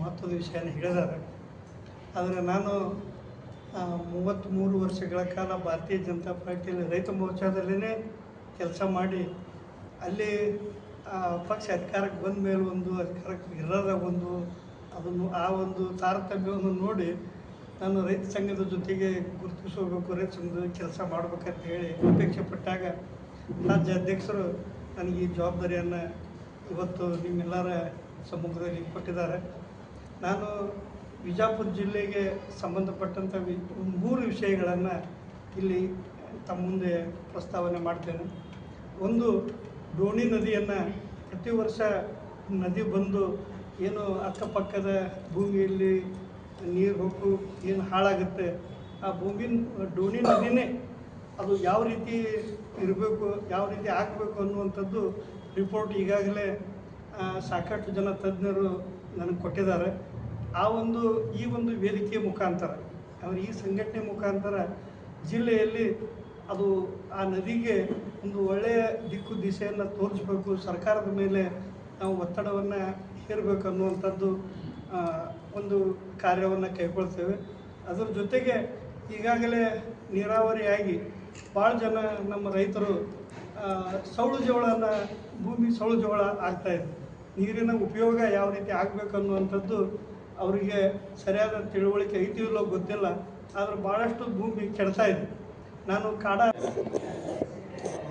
ಮಹತ್ವದ ವಿಷಯನ ಹೇಳಿದ್ದಾರೆ ಆದರೆ ನಾನು ಮೂವತ್ತ್ಮೂರು ವರ್ಷಗಳ ಕಾಲ ಭಾರತೀಯ ಜನತಾ ಪಾರ್ಟಿಯಲ್ಲಿ ರೈತ ಮೋರ್ಚಾದಲ್ಲೇ ಕೆಲಸ ಮಾಡಿ, ಅಲ್ಲಿ ಪಕ್ಷ ಅಧಿಕಾರಕ್ಕೆ ಬಂದ ಮೇಲೆ ಒಂದು, ಅಧಿಕಾರಕ್ಕೆ ಇರದ ಒಂದು, ಅದನ್ನು, ಆ ಒಂದು ತಾರತಮ್ಯವನ್ನು ನೋಡಿ ನಾನು ರೈತ ಸಂಘದ ಜೊತೆಗೆ ಗುರುತಿಸೋಬೇಕು ರೈತ ಸಂಘದ ಕೆಲಸ ಮಾಡ್ಬೇಕಂತ ಹೇಳಿ ಅಪೇಕ್ಷೆ ಪಟ್ಟಾಗ ರಾಜ್ಯ ಅಧ್ಯಕ್ಷರು ನನಗೆ ಈ ಜವಾಬ್ದಾರಿಯನ್ನು ಇವತ್ತು ನಿಮ್ಮೆಲ್ಲರ ಸಮ್ಮುಖದಲ್ಲಿ ಕೊಟ್ಟಿದ್ದಾರೆ. ನಾನು ವಿಜಾಪುರ ಜಿಲ್ಲೆಗೆ ಸಂಬಂಧಪಟ್ಟಂಥ ವಿ ಮೂರು ವಿಷಯಗಳನ್ನು ಇಲ್ಲಿ ತಮ್ಮ ಮುಂದೆ ಪ್ರಸ್ತಾವನೆ ಮಾಡ್ತೇನೆ. ಒಂದು, ಡೋಣಿ ನದಿಯನ್ನು ಪ್ರತಿ ವರ್ಷ ನದಿ ಬಂದು ಏನು ಅಕ್ಕಪಕ್ಕದ ಭೂಮಿಯಲ್ಲಿ ನೀರು ಹೋಗು, ಏನು ಹಾಳಾಗುತ್ತೆ, ಆ ಭೂಮಿ ಡೋಣಿ ನದಿನೇ ಅದು ಯಾವ ರೀತಿ ಇರಬೇಕು, ಯಾವ ರೀತಿ ಆಗಬೇಕು ಅನ್ನುವಂಥದ್ದು ರಿಪೋರ್ಟ್ ಈಗಾಗಲೇ ಸಾಕಷ್ಟು ಜನ ತಜ್ಞರು ನನಗೆ ಕೊಟ್ಟಿದ್ದಾರೆ. ಆ ಒಂದು, ಈ ಒಂದು ವೇದಿಕೆಯ ಮುಖಾಂತರ, ಅಂದರೆ ಈ ಸಂಘಟನೆ ಮುಖಾಂತರ ಜಿಲ್ಲೆಯಲ್ಲಿ ಅದು ಆ ನದಿಗೆ ಒಂದು ಒಳ್ಳೆಯ ದಿಕ್ಕು ದಿಸೆಯನ್ನು ತೋರಿಸ್ಬೇಕು, ಸರ್ಕಾರದ ಮೇಲೆ ನಾವು ಒತ್ತಡವನ್ನು ಹೇರಬೇಕು ಅನ್ನುವಂಥದ್ದು ಒಂದು ಕಾರ್ಯವನ್ನು ಕೈಗೊಳ್ತೇವೆ. ಅದರ ಜೊತೆಗೆ ಈಗಾಗಲೇ ನೀರಾವರಿಯಾಗಿ ಭಾಳ ಜನ ನಮ್ಮ ರೈತರು ಸೌಳು ಜೋಳನ, ಭೂಮಿ ಸೌಳು ಜೋಳ ಆಗ್ತಾಯಿದೆ ನೀರಿನ ಉಪಯೋಗ ಯಾವ ರೀತಿ ಆಗಬೇಕು ಅನ್ನುವಂಥದ್ದು ಅವರಿಗೆ ಸರಿಯಾದ ತಿಳುವಳಿಕೆ ಐತಿಲ್ಲೋ ಗೊತ್ತಿಲ್ಲ, ಆದರೆ ಭಾಳಷ್ಟು ಭೂಮಿ ಕೆಡ್ತಾ ಇದೆ. ನಾನು ಕಾಡ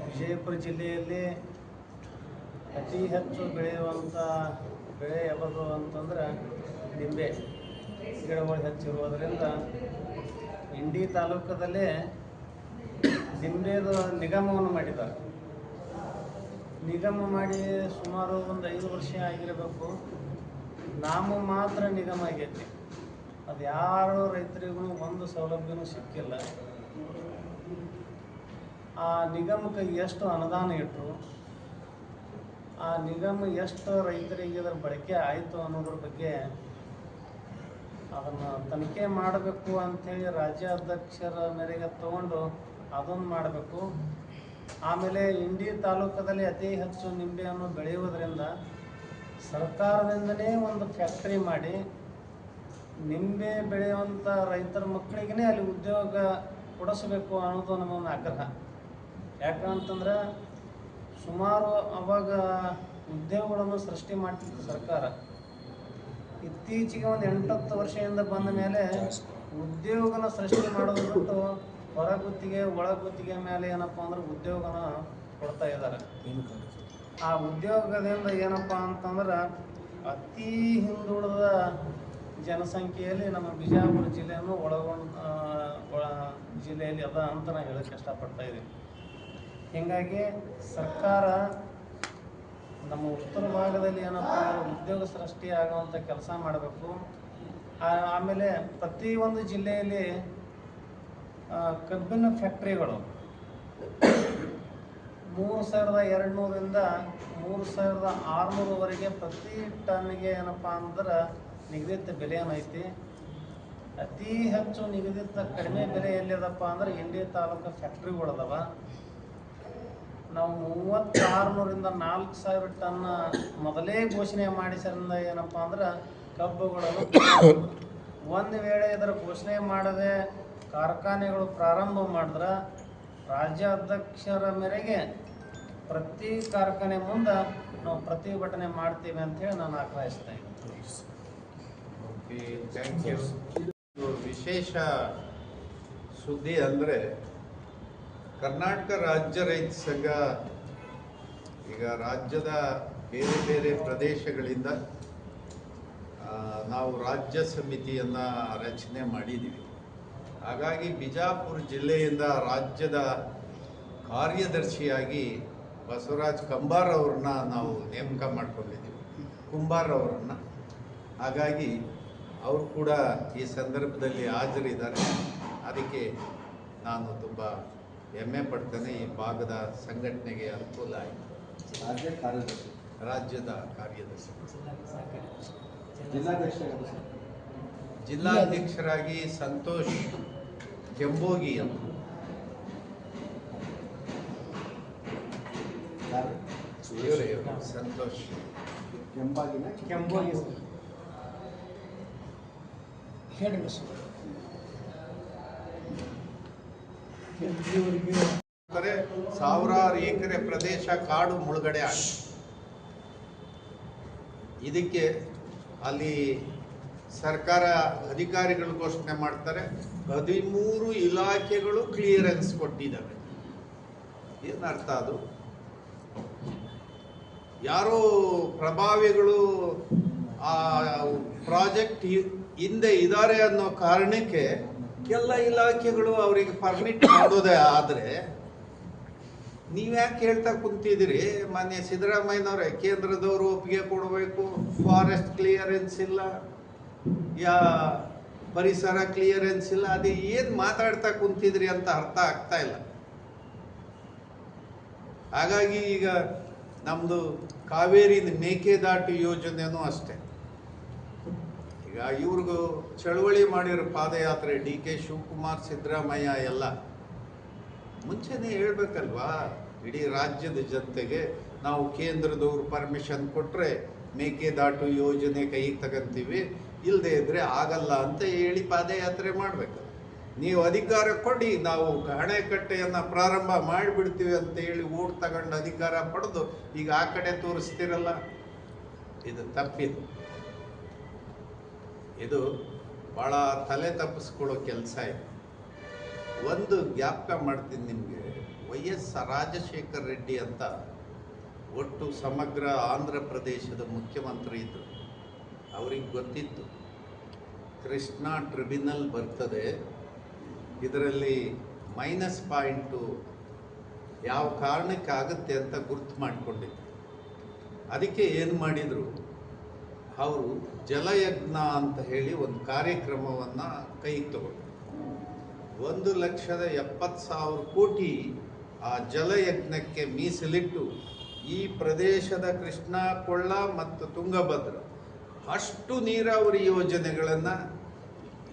ವಿಜಯಪುರ ಜಿಲ್ಲೆಯಲ್ಲಿ ಅತಿ ಹೆಚ್ಚು ಬೆಳೆಯುವಂಥ ಬೆಳೆ ಯಾವುದು ಅಂತಂದ್ರೆ ನಿಂಬೆ ಗಿಡಗಳು ಹೆಚ್ಚಿರುವುದರಿಂದ ಇಂಡಿ ತಾಲೂಕದಲ್ಲೇ ನಿಂಬೆದು ನಿಗಮವನ್ನು ಮಾಡಿದ್ದಾರೆ. ನಿಗಮ ಮಾಡಿ ಸುಮಾರು ಒಂದು ಐದು ವರ್ಷ ಆಗಿರಬೇಕು. ನಾಮ ಮಾತ್ರ ನಿಗಮ ಆಗೈತಿ ಅದು ಯಾರು ರೈತರಿಗೂ ಒಂದು ಸೌಲಭ್ಯನೂ ಸಿಕ್ಕಿಲ್ಲ. ಆ ನಿಗಮಕ್ಕೆ ಎಷ್ಟು ಅನುದಾನ ಇಟ್ಟರು ಆ ನಿಗಮ ಎಷ್ಟು ರೈತರಿಗೆ ಇದರ ಬಳಕೆ ಆಯಿತು ಅನ್ನೋದ್ರ ಬಗ್ಗೆ ಅದನ್ನು ತನಿಖೆ ಮಾಡಬೇಕು ಅಂಥೇಳಿ ರಾಜ್ಯಾಧ್ಯಕ್ಷರ ಮೇರೆಗೆ ತಗೊಂಡು ಅದನ್ನು ಮಾಡಬೇಕು. ಆಮೇಲೆ ಇಂಡಿ ತಾಲೂಕದಲ್ಲಿ ಅತಿ ಹೆಚ್ಚು ನಿಂಬೆಯನ್ನು ಬೆಳೆಯುವುದರಿಂದ ಸರ್ಕಾರದಿಂದನೇ ಒಂದು ಫ್ಯಾಕ್ಟ್ರಿ ಮಾಡಿ, ನಿಂಬೆ ಬೆಳೆಯುವಂಥ ರೈತರ ಮಕ್ಕಳಿಗೆ ಅಲ್ಲಿ ಉದ್ಯೋಗ ಕೊಡಿಸಬೇಕು ಅನ್ನೋದು ನಮ್ಮ ಆಗ್ರಹ. ಯಾಕಂತಂದ್ರೆ ಸುಮಾರು ಅವಾಗ ಉದ್ಯೋಗಗಳನ್ನು ಸೃಷ್ಟಿ ಮಾಡ್ತಿತ್ತು ಸರ್ಕಾರ. ಇತ್ತೀಚೆಗೆ ಒಂದು ಎಂಟತ್ತು ವರ್ಷದಿಂದ ಬಂದ ಮೇಲೆ ಉದ್ಯೋಗನ ಸೃಷ್ಟಿ ಮಾಡೋದು ಬಿಟ್ಟು ಹೊರಗುತ್ತಿಗೆ ಒಳಗುತ್ತಿಗೆ ಮೇಲೆ ಏನಪ್ಪ ಅಂದ್ರೆ ಉದ್ಯೋಗನ ಕೊಡ್ತಾ ಇದ್ದಾರೆ? ಆ ಉದ್ಯೋಗದಿಂದ ಏನಪ್ಪ ಅಂತಂದ್ರೆ ಅತಿ ಹಿಂದುಳಿದ ಜನಸಂಖ್ಯೆಯಲ್ಲಿ ನಮ್ಮ ಬಿಜಾಪುರ ಜಿಲ್ಲೆಯನ್ನು ಒಳಗೊಂಡು ಜಿಲ್ಲೆಯಲ್ಲಿ ಅದ ಅಂತ ನಾನು ಹೇಳಕ್ಕೆ ಇಷ್ಟಪಡ್ತಾ ಇದ್ದೀನಿ ಹೀಗಾಗಿ ಸರ್ಕಾರ ನಮ್ಮ ಉತ್ತರ ಭಾಗದಲ್ಲಿ ಏನಪ್ಪ ಅಂದ್ರೆ ಉದ್ಯೋಗ ಸೃಷ್ಟಿ ಆಗುವಂಥ ಕೆಲಸ ಮಾಡಬೇಕು. ಆಮೇಲೆ ಪ್ರತಿಯೊಂದು ಜಿಲ್ಲೆಯಲ್ಲಿ ಕಬ್ಬಿನ ಫ್ಯಾಕ್ಟ್ರಿಗಳು ಮೂರು ಸಾವಿರದ ಎರಡು ನೂರಿಂದ ಮೂರು ಸಾವಿರದ ಆರುನೂರವರೆಗೆ ಪ್ರತಿ ಟನ್ಗೆ ಏನಪ್ಪ ಅಂದ್ರೆ ನಿಗದಿತ ಬೆಲೆ ಏನೈತಿ ಅತಿ ಹೆಚ್ಚು ನಿಗದಿತ ಕಡಿಮೆ ಬೆಲೆ ಎಲ್ಲಿದಪ್ಪ ಅಂದ್ರೆ ಇಂಡಿ ತಾಲೂಕು ಫ್ಯಾಕ್ಟ್ರಿಗಳದಾವ ನಾವು ಮೂವತ್ತಾರುನೂರಿಂದ ನಾಲ್ಕು ಸಾವಿರ ಟನ್ ಮೊದಲೇ ಘೋಷಣೆ ಮಾಡಿಸರಿಂದ ಏನಪ್ಪ ಅಂದ್ರೆ ಕಬ್ಬುಗಳನ್ನು ಒಂದು ವೇಳೆ ಇದರ ಘೋಷಣೆ ಮಾಡದೆ ಕಾರ್ಖಾನೆಗಳು ಪ್ರಾರಂಭ ಮಾಡಿದ್ರೆ ರಾಜ್ಯಾಧ್ಯಕ್ಷರ ಮೇರೆಗೆ ಪ್ರತಿ ಕಾರ್ಖಾನೆ ಮುಂದೆ ನಾವು ಪ್ರತಿಭಟನೆ ಮಾಡ್ತೀವಿ ಅಂತೇಳಿ ನಾನು ಆಗ್ರಹಿಸ್ತಾ ಇದ್ದೀನಿ. ವಿಶೇಷ ಸುದ್ದಿ ಅಂದರೆ ಕರ್ನಾಟಕ ರಾಜ್ಯ ರೈತ ಸಂಘ ಈಗ ರಾಜ್ಯದ ಬೇರೆ ಬೇರೆ ಪ್ರದೇಶಗಳಿಂದ ನಾವು ರಾಜ್ಯ ಸಮಿತಿಯನ್ನು ರಚನೆ ಮಾಡಿದ್ದೀವಿ ಹಾಗಾಗಿ ಬಿಜಾಪುರ ಜಿಲ್ಲೆಯಿಂದ ರಾಜ್ಯದ ಕಾರ್ಯದರ್ಶಿಯಾಗಿ ಬಸವರಾಜ್ ಕಂಬಾರ್ ಅವ್ರನ್ನ ನಾವು ನೇಮಕ ಮಾಡ್ಕೊಂಡಿದ್ದೀವಿ. ಕುಂಬಾರ್ ಅವರನ್ನು. ಹಾಗಾಗಿ ಅವರು ಕೂಡ ಈ ಸಂದರ್ಭದಲ್ಲಿ ಹಾಜರಿದ್ದಾರೆ. ಅದಕ್ಕೆ ನಾನು ತುಂಬ ಹೆಮ್ಮೆ ಪಡ್ತೇನೆ. ಈ ಭಾಗದ ಸಂಘಟನೆಗೆ ಅನುಕೂಲ ಆಯಿತು. ರಾಜ್ಯ ಕಾರ್ಯದರ್ಶಿ. ರಾಜ್ಯದ ಕಾರ್ಯದರ್ಶಿ? ಜಿಲ್ಲಾಧ್ಯಕ್ಷರಾಗಿ ಸಂತೋಷ್ ಕೆಂಬೋಗಿ ಅಂತ. ಸಂತೋಷ್. ಕೆಂಪಾಗಿನ ಕೆಂಬೋಗಿ ಹೇಳಿ ಸಾವಿರಾರು ಎಕರೆ ಪ್ರದೇಶ ಕಾಡು ಮುಳುಗಡೆ ಆಗಿದೆ. ಇದಕ್ಕೆ ಅಲ್ಲಿ ಸರ್ಕಾರ ಅಧಿಕಾರಿಗಳು ಘೋಷಣೆ ಮಾಡ್ತಾರೆ. ಹದಿಮೂರು ಇಲಾಖೆಗಳು ಕ್ಲಿಯರೆನ್ಸ್ ಕೊಟ್ಟಿದ್ದಾವೆ. ಏನರ್ಥ ಅದು? ಯಾರೋ ಪ್ರಭಾವಿಗಳು ಆ ಪ್ರಾಜೆಕ್ಟ್ ಹಿಂದೆ ಇದ್ದಾರೆ ಅನ್ನೋ ಕಾರಣಕ್ಕೆ ಎಲ್ಲ ಇಲಾಖೆಗಳು ಅವರಿಗೆ ಪರ್ಮಿಟ್ ಮಾಡೋದೇ ಆದರೆ ನೀವ್ಯಾಕೆ ಹೇಳ್ತಾ ಕುಂತಿದ್ದೀರಿ? ಮಾನ್ಯ ಸಿದ್ದರಾಮಯ್ಯನವರೇ, ಕೇಂದ್ರದವರು ಒಪ್ಪಿಗೆ ಕೊಡಬೇಕು ಫಾರೆಸ್ಟ್ ಕ್ಲಿಯರೆನ್ಸ್ ಇಲ್ಲ. ಯಾ ಪರಿಸರ ಕ್ಲಿಯರೆನ್ಸ್ ಇಲ್ಲ, ಅದು ಏನು ಮಾತಾಡ್ತಾ ಕುಂತಿದ್ರಿ ಅಂತ ಅರ್ಥ ಆಗ್ತಾ ಇಲ್ಲ. ಹಾಗಾಗಿ ಈಗ ನಮ್ಮದು ಕಾವೇರಿ ಮೇಕೆದಾಟು ಯೋಜನೆನೂ ಅಷ್ಟೇ. ಈಗ ಇವ್ರಿಗೂ ಚಳವಳಿ ಮಾಡಿರೋ ಪಾದಯಾತ್ರೆ ಡಿ ಕೆ ಶಿವಕುಮಾರ್, ಸಿದ್ದರಾಮಯ್ಯ ಎಲ್ಲ. ಮುಂಚೆನೇ ಹೇಳ್ಬೇಕಲ್ವಾ, ಇಡೀ ರಾಜ್ಯದ ಜನತೆಗೆ ನಾವು ಕೇಂದ್ರದವ್ರು ಪರ್ಮಿಷನ್ ಕೊಟ್ಟರೆ ಮೇಕೆದಾಟು ಯೋಜನೆ ಕೈಗೆ ತಗಂತೀವಿ. ಇಲ್ಲದೆ ಇದ್ರೆ ಆಗಲ್ಲ ಅಂತ ಹೇಳಿ ಪಾದಯಾತ್ರೆ ಮಾಡಬೇಕು. ನೀವು ಅಧಿಕಾರ ಕೊಡಿ, ನಾವು ಹಣೆಕಟ್ಟೆಯನ್ನು ಪ್ರಾರಂಭ ಮಾಡಿಬಿಡ್ತೀವಿ ಅಂತ ಹೇಳಿ ಓಟ್ ತಗೊಂಡು ಅಧಿಕಾರ ಪಡೆದು ಈಗ ಆ ಕಡೆ ತೋರಿಸ್ತಿರಲ್ಲ? ಇದು ತಪ್ಪಿದು. ಇದು ಭಾಳ ತಲೆ ತಪ್ಪಿಸ್ಕೊಳ್ಳೋ ಕೆಲಸ ಇದೆ. ಒಂದು ಜ್ಞಾಪಕ ಮಾಡ್ತೀನಿ ನಿಮಗೆ. ವೈ ಎಸ್ ರಾಜಶೇಖರ್ ರೆಡ್ಡಿ ಅಂತ ಒಟ್ಟು ಸಮಗ್ರ ಆಂಧ್ರ ಪ್ರದೇಶದ ಮುಖ್ಯಮಂತ್ರಿ ಇದ್ದರು ಅವ್ರಿಗೆ ಗೊತ್ತಿತ್ತು. ಕೃಷ್ಣ ಟ್ರಿಬ್ಯುನಲ್ ಬರ್ತದೆ. ಇದರಲ್ಲಿ ಮೈನಸ್ ಪಾಯಿಂಟು ಯಾವ ಕಾರಣಕ್ಕೆ ಆಗುತ್ತೆ ಅಂತ ಗುರ್ತು ಮಾಡಿಕೊಂಡಿದ್ರು. ಅದಕ್ಕೆ ಏನು ಮಾಡಿದರು? ಅವರು ಜಲಯಜ್ಞ ಅಂತ ಹೇಳಿ ಒಂದು ಕಾರ್ಯಕ್ರಮವನ್ನು ಕೈಗೆ ತಗೊಂಡ್ರು. ಒಂದು ಲಕ್ಷದ ಎಪ್ಪತ್ತು ಸಾವಿರ ಕೋಟಿ ಆ ಜಲಯಜ್ಞಕ್ಕೆ ಮೀಸಲಿಟ್ಟು ಈ ಪ್ರದೇಶದ ಕೃಷ್ಣ ಕೊಳ್ಳ ಮತ್ತು ತುಂಗಭದ್ರ ಅಷ್ಟು ನೀರಾವರಿ ಯೋಜನೆಗಳನ್ನು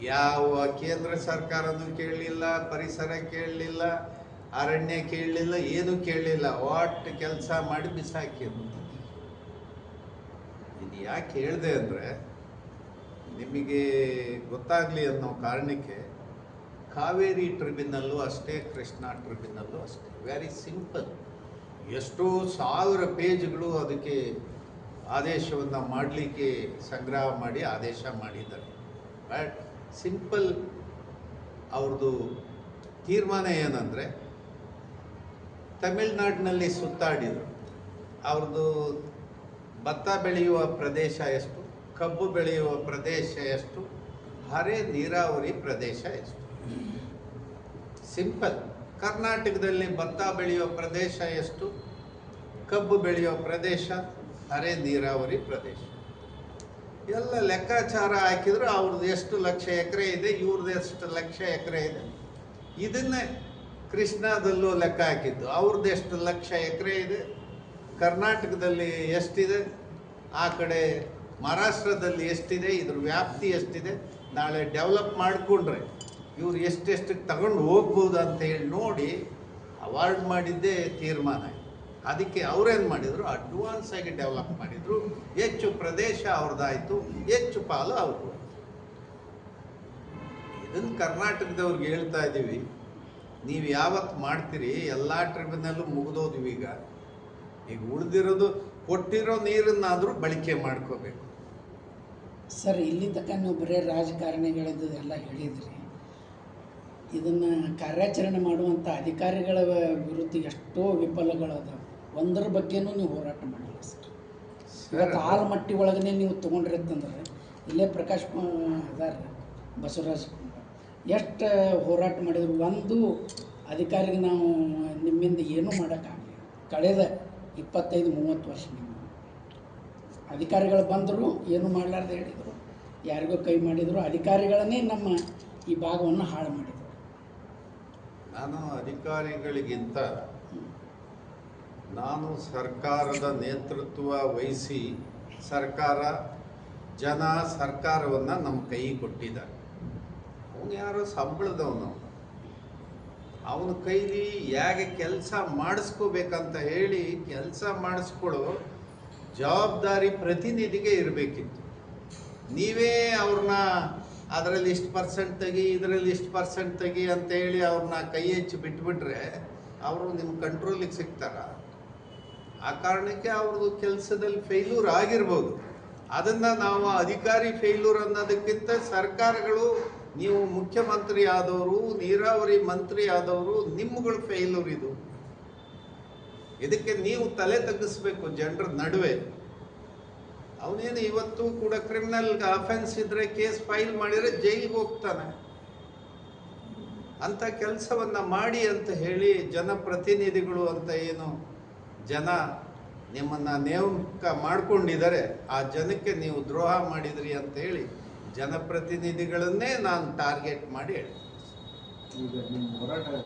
ಯಾವ ಕೇಂದ್ರ ಸರ್ಕಾರನೂ ಕೇಳಲಿಲ್ಲ, ಪರಿಸರ ಕೇಳಲಿಲ್ಲ, ಅರಣ್ಯ ಕೇಳಲಿಲ್ಲ, ಏನು ಕೇಳಲಿಲ್ಲ. ವಾಟ್ ಕೆಲಸ ಮಾಡಿ ಬಿಸಾಕಿದ್ರು ಇದು ಯಾಕೆ ಹೇಳಿದೆ ಅಂದರೆ, ನಿಮಗೆ ಗೊತ್ತಾಗಲಿ ಅನ್ನೋ ಕಾರಣಕ್ಕೆ ಕಾವೇರಿ ಟ್ರಿಬ್ಯುನಲ್ಲು ಅಷ್ಟೇ, ಕೃಷ್ಣ ಟ್ರಿಬ್ಯುನಲ್ಲು ಅಷ್ಟೇ. ವೆರಿ ಸಿಂಪಲ್ ಎಷ್ಟೋ ಸಾವಿರ ಪೇಜ್ಗಳು ಅದಕ್ಕೆ ಆದೇಶವನ್ನು ಮಾಡಲಿಕ್ಕೆ ಸಂಗ್ರಹ ಮಾಡಿ ಆದೇಶ ಮಾಡಿದ್ದಾರೆ. ಬಟ್ ಸಿಂಪಲ್ ಅವ್ರದ್ದು ತೀರ್ಮಾನ ಏನಂದರೆ, ತಮಿಳ್ನಾಡಿನಲ್ಲಿ ಸುತ್ತಾಡಿದರು. ಅವ್ರದ್ದು ಭತ್ತ ಬೆಳೆಯುವ ಪ್ರದೇಶ ಎಷ್ಟು, ಕಬ್ಬು ಬೆಳೆಯುವ ಪ್ರದೇಶ ಎಷ್ಟು, ಹರೆ ನೀರಾವರಿ ಪ್ರದೇಶ ಎಷ್ಟು. ಸಿಂಪಲ್ ಕರ್ನಾಟಕದಲ್ಲಿ ಭತ್ತ ಬೆಳೆಯುವ ಪ್ರದೇಶ ಎಷ್ಟು, ಕಬ್ಬು ಬೆಳೆಯುವ ಪ್ರದೇಶ ಹರೆ ನೀರಾವರಿ ಪ್ರದೇಶ. ಎಲ್ಲ ಲೆಕ್ಕಾಚಾರ ಹಾಕಿದ್ರು ಅವ್ರದ್ದು ಎಷ್ಟು ಲಕ್ಷ ಎಕರೆ ಇದೆ ಇವ್ರದ್ದು ಎಷ್ಟು ಲಕ್ಷ ಎಕರೆ ಇದೆ. ಇದನ್ನೇ ಕೃಷ್ಣಾದಲ್ಲೂ ಲೆಕ್ಕ ಹಾಕಿದ್ದು. ಅವ್ರದ್ದು ಎಷ್ಟು ಲಕ್ಷ ಎಕರೆ ಇದೆ, ಕರ್ನಾಟಕದಲ್ಲಿ ಎಷ್ಟಿದೆ, ಆ ಕಡೆ ಮಹಾರಾಷ್ಟ್ರದಲ್ಲಿ ಎಷ್ಟಿದೆ, ಇದ್ರ ವ್ಯಾಪ್ತಿ ಎಷ್ಟಿದೆ, ನಾಳೆ ಡೆವಲಪ್ ಮಾಡಿಕೊಂಡ್ರೆ ಇವ್ರು ಎಷ್ಟೆಷ್ಟಕ್ಕೆ ತಗೊಂಡು ಹೋಗ್ಬೋದು ಅಂತ ಹೇಳಿ ನೋಡಿ, ಅವಾರ್ಡ್ ಮಾಡಿದ್ದೇ ತೀರ್ಮಾನ ಅದಕ್ಕೆ ಅವ್ರೇನು ಮಾಡಿದರು ಅಡ್ವಾನ್ಸ್ ಆಗಿ ಡೆವಲಪ್ ಮಾಡಿದರು. ಹೆಚ್ಚು ಪ್ರದೇಶ ಅವ್ರದ್ದಾಯಿತು ಹೆಚ್ಚು ಪಾಲು ಅವ್ರದ್ದು ಇದನ್ನು ಕರ್ನಾಟಕದವ್ರಿಗೆ ಹೇಳ್ತಾ ಇದ್ದೀವಿ ನೀವು ಯಾವತ್ತು ಮಾಡ್ತೀರಿ, ಎಲ್ಲ ಟ್ರಿಬ್ಯುನಲ್ಲೂ ಮುಗಿದೋದ್ವಿ ಈಗ. ಈಗ ಉಳಿದಿರೋದು, ಕೊಟ್ಟಿರೋ ನೀರನ್ನಾದರೂ ಬಳಕೆ ಮಾಡ್ಕೋಬೇಕು. ಸರ್, ಇಲ್ಲಿ ತನಕ ನೀವು ಬರೀ ರಾಜಕಾರಣಿಗಳದ್ದು ಎಲ್ಲ ಹೇಳಿದ್ರಿ. ಇದನ್ನು ಕಾರ್ಯಾಚರಣೆ ಮಾಡುವಂಥ ಅಧಿಕಾರಿಗಳ ವಿರುದ್ಧ ಎಷ್ಟೋ ವಿಫಲಗಳದಾವ. ಒಂದರ ಬಗ್ಗೆನೂ ನೀವು ಹೋರಾಟ ಮಾಡಿಲ್ಲ ಸರ್. ಇವತ್ತು ಮಟ್ಟಿ ಒಳಗನೆ ನೀವು ತೊಗೊಂಡಿರತ್ತಂದ್ರೆ ಇಲ್ಲೇ ಪ್ರಕಾಶ್ ಅದಾರ ಬಸವರಾಜ್ ಎಷ್ಟು ಹೋರಾಟ ಮಾಡಿದ್ರು? ಒಂದು ಅಧಿಕಾರಿಗೆ ನಾವು ನಿಮ್ಮಿಂದ ಏನೂ ಮಾಡೋಕ್ಕಾಗಲಿಲ್ಲ. ಕಳೆದ ಇಪ್ಪತ್ತೈದು ಮೂವತ್ತು ವರ್ಷ ನಿಮ್ಮ ಅಧಿಕಾರಿಗಳು ಬಂದರು ಏನು ಮಾಡಲಾರ್ದು ಹೇಳಿದರು ಯಾರಿಗೋ ಕೈ ಮಾಡಿದರು ಅಧಿಕಾರಿಗಳನ್ನೇ ನಮ್ಮ ಈ ಭಾಗವನ್ನು ಹಾಳು ಮಾಡಿದರು. ನಾನು ಅಧಿಕಾರಿಗಳಿಗಿಂತ ನಾನು ಸರ್ಕಾರದ ನೇತೃತ್ವ ವಹಿಸಿ ಸರ್ಕಾರ, ಜನ ಸರ್ಕಾರವನ್ನು ನಮ್ಮ ಕೈ ಕೊಟ್ಟಿದ್ದಾರೆ. ಅವನು ಯಾರೋ ಸಂಬಳದವನು. ಅವನ ಕೈಲಿ ಹೇಗೆ ಕೆಲಸ ಮಾಡಿಸ್ಕೋಬೇಕಂತ ಹೇಳಿ ಕೆಲಸ ಮಾಡಿಸ್ಕೊಳ್ಳೋ ಜವಾಬ್ದಾರಿ ಪ್ರತಿನಿಧಿಗೆ ಇರಬೇಕಿತ್ತು. ನೀವೇ ಅವ್ರನ್ನ ಅದರಲ್ಲಿ ಇಷ್ಟು ಪರ್ಸೆಂಟ್ ತೆಗಿ, ಇದರಲ್ಲಿ ಇಷ್ಟು ಪರ್ಸೆಂಟ್ ತೆಗಿ ಅಂತ ಹೇಳಿ ಅವ್ರನ್ನ ಕೈ ಹೆಚ್ಚಿ ಬಿಟ್ಬಿಟ್ರೆ ಅವರು ನಿಮ್ಮ ಕಂಟ್ರೋಲಿಗೆ ಸಿಗ್ತಾರ? ಆ ಕಾರಣಕ್ಕೆ ಅವ್ರದ್ದು ಕೆಲಸದಲ್ಲಿ ಫೇಲ್ಯೂರ್ ಆಗಿರ್ಬೋದು. ಅದನ್ನು ನಾವು ಅಧಿಕಾರಿ ಫೇಲ್ಯೂರ್ ಅನ್ನೋದಕ್ಕಿಂತ ಸರ್ಕಾರಗಳು, ನೀವು ಮುಖ್ಯಮಂತ್ರಿ ಆದವರು, ನೀರಾವರಿ ಮಂತ್ರಿ ಆದವರು ನಿಮ್ಮಗಳು ಫೇಲ್ಯೂರ್ ಇದು. ಇದಕ್ಕೆ ನೀವು ತಲೆ ತಗ್ಗಿಸ್ಬೇಕು ಜನರ ನಡುವೆ. ಅವನೇನು ಇವತ್ತು ಕೂಡ ಕ್ರಿಮಿನಲ್ ಅಫೆನ್ಸ್ ಇದ್ರೆ ಕೇಸ್ ಫೈಲ್ ಮಾಡಿದ್ರೆ ಜೈಲಿಗೆ ಹೋಗ್ತಾನೆ. ಅಂತ ಕೆಲಸವನ್ನ ಮಾಡಿ ಅಂತ ಹೇಳಿ ಜನಪ್ರತಿನಿಧಿಗಳು ಅಂತ ಏನು ಜನ ನಿಮ್ಮನ್ನು ನೇಮಕ ಮಾಡಿಕೊಂಡಿದ್ದಾರೆ ಆ ಜನಕ್ಕೆ ನೀವು ದ್ರೋಹ ಮಾಡಿದ್ರಿ ಅಂತ ಹೇಳಿ ಜನಪ್ರತಿನಿಧಿಗಳನ್ನೇ ನಾನು ಟಾರ್ಗೆಟ್ ಮಾಡಿ ಹೇಳ್ತೀನಿ